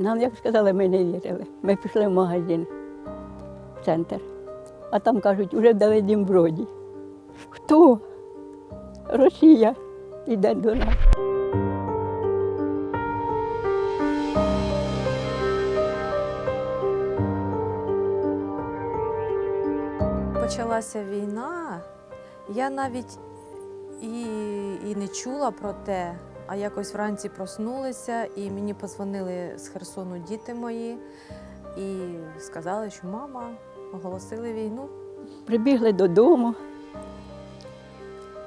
Нам як сказали, ми не вірили. Ми пішли в магазин, в центр. А там кажуть, уже в Давидім броді. Хто? Росія йде до нас. Почалася війна, я навіть і, і не чула про те, а якось вранці проснулися, і мені позвонили з Херсону діти мої і сказали, що мама оголосили війну. Прибігли додому.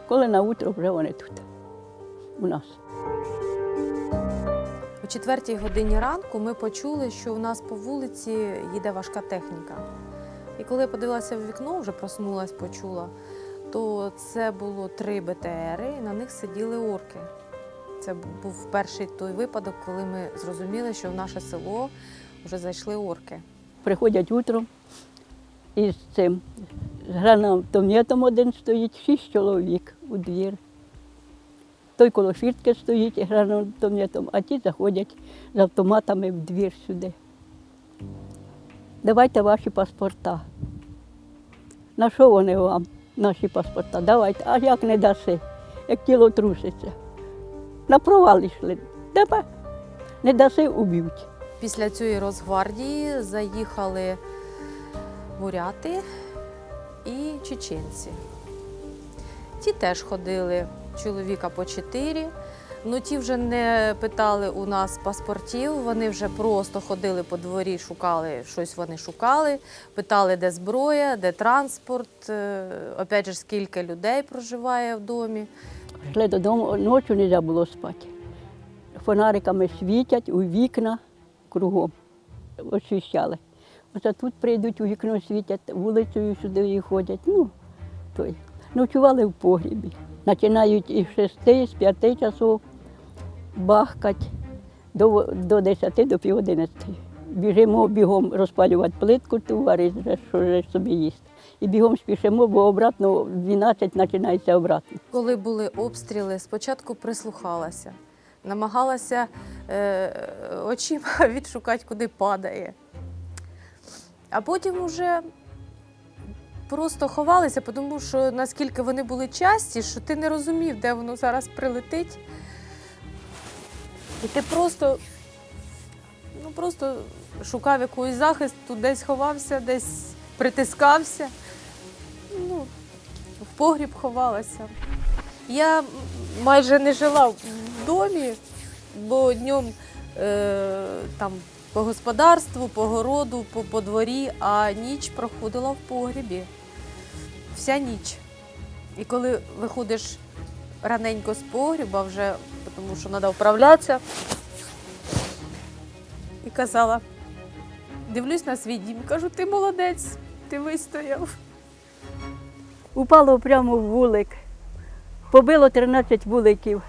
Коли на утро вже вони тут, у нас. О четвертій годині ранку ми почули, що у нас по вулиці їде важка техніка. І коли я подивилася в вікно, вже проснулась, почула, то це було три БТРи, і на них сиділи орки. Це був перший той випадок, коли ми зрозуміли, що в наше село вже зайшли орки. Приходять утром із цим з гранатометом один стоїть, шість чоловік у двір. Той коло фіртки стоїть із гранатометом, а ті заходять з автоматами в двір сюди. Давайте ваші паспорта. На що вони вам, наші паспорта? Давайте, а як не даси, як тіло труситься. На провал йшли. Тебе не даси, уб'ють. Після цієї Росгвардії заїхали буряти і чеченці. Ті теж ходили чоловіка по чотири. Ну ті вже не питали у нас паспортів, вони вже просто ходили по дворі, шукали щось вони шукали, питали, де зброя, де транспорт, е, опять же, скільки людей проживає в домі. Йшли додому, ночі не можна було спати. Фонариками світять у вікна кругом, освіщали. Оце тут прийдуть у вікно світять, вулицею сюди і ходять. Ну, той. Ночували в погрібі. Починають із шести, з п'яти часов бахкать до, до десяти, до пів одинадцяти. Біжимо бігом розпалювати плитку, ту варити, вже, що вже собі їсти. І бігом спішимо, бо обратно 12 починається обратно. Коли були обстріли, спочатку прислухалася, намагалася е, очима відшукати, куди падає. А потім уже просто ховалися, тому що наскільки вони були часті, що ти не розумів, де воно зараз прилетить. І ти просто, ну, просто шукав якийсь захист, тут десь ховався, десь притискався. Ну, в погріб ховалася. Я майже не жила в домі, бо днем е, там по господарству, по городу, по, по дворі, а ніч проходила в погрібі. Вся ніч. І коли виходиш раненько з погріба, вже тому що треба вправлятися, і казала, дивлюсь на свій дім, кажу, ти молодець, ти вистояв. Упало прямо в вулик. Побило 13 вуликів.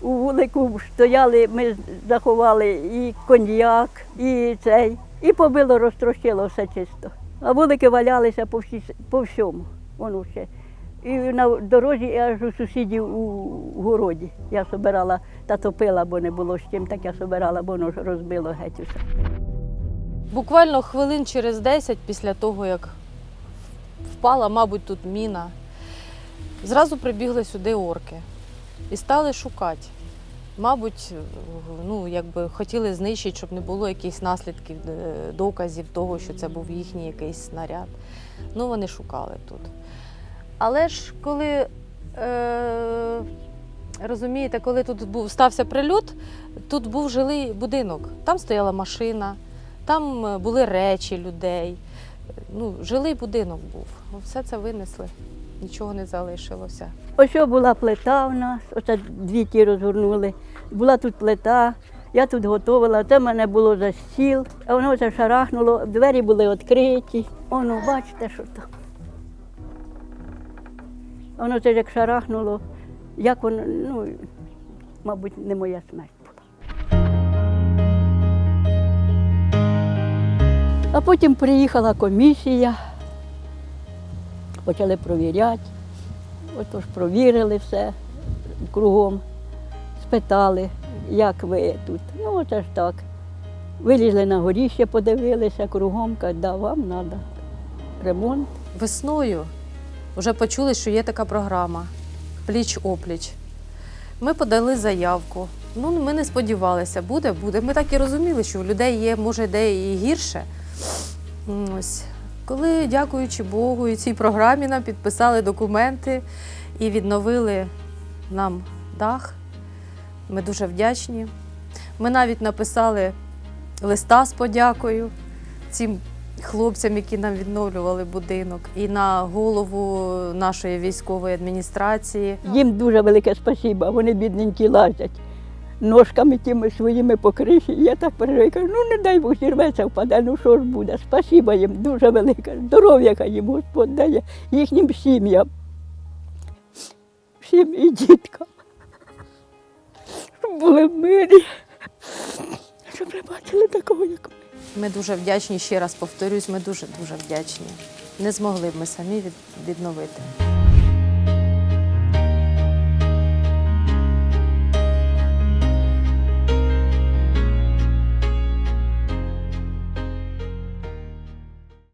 У вулику стояли, ми заховали і коньяк, і цей. І побило, розтрощило все чисто. А вулики валялися по, всі, по всьому. Воно ще. І на дорозі і аж у сусідів у городі. Я собирала та топила, бо не було з чим, так я собирала, бо воно розбило геть усе. Буквально хвилин через 10 після того, як впала, мабуть, тут міна, зразу прибігли сюди орки і стали шукати. Мабуть, ну, якби хотіли знищити, щоб не було якихось наслідків, е, доказів того, що це був їхній якийсь снаряд. Ну, вони шукали тут. Але ж коли, е, розумієте, коли тут був, стався прильот, тут був жилий будинок, там стояла машина, там е, були речі людей. Ну, жилий будинок був. Все це винесли, нічого не залишилося. Ось була плита в нас, оце дві ті розгорнули. Була тут плита, я тут готувала, це в мене було за стіл, а воно це шарахнуло, двері були відкриті. Воно, бачите, що там. Воно це як шарахнуло, як воно, ну, мабуть, не моя смерть була. А потім приїхала комісія, почали провіряти. Отож провірили все кругом, спитали, як ви тут. Ну, оце ж так. Вилізли на горіще, подивилися кругом, кажуть, да, вам треба ремонт. Весною вже почули, що є така програма пліч опліч. Ми подали заявку. Ну, ми не сподівалися, буде, буде. Ми так і розуміли, що у людей є, може, де і гірше. Ось. Коли, дякуючи Богу, і цій програмі нам підписали документи і відновили нам дах, ми дуже вдячні. Ми навіть написали листа з подякою цим хлопцям, які нам відновлювали будинок, і на голову нашої військової адміністрації. Їм дуже велике спасіба, вони бідненькі лазять. Ножками тими своїми по криші. Я так переживаю, кажу, ну не дай Бог зірветься, впаде, ну що ж буде. Спасіба їм дуже велике. Здоров'я хай їм Господь дає їхнім сім'ям. Всім і діткам. Щоб були в мирі. Щоб не бачили такого, як ми. Ми дуже вдячні, ще раз повторюсь, ми дуже дуже вдячні. Не змогли б ми самі від- відновити.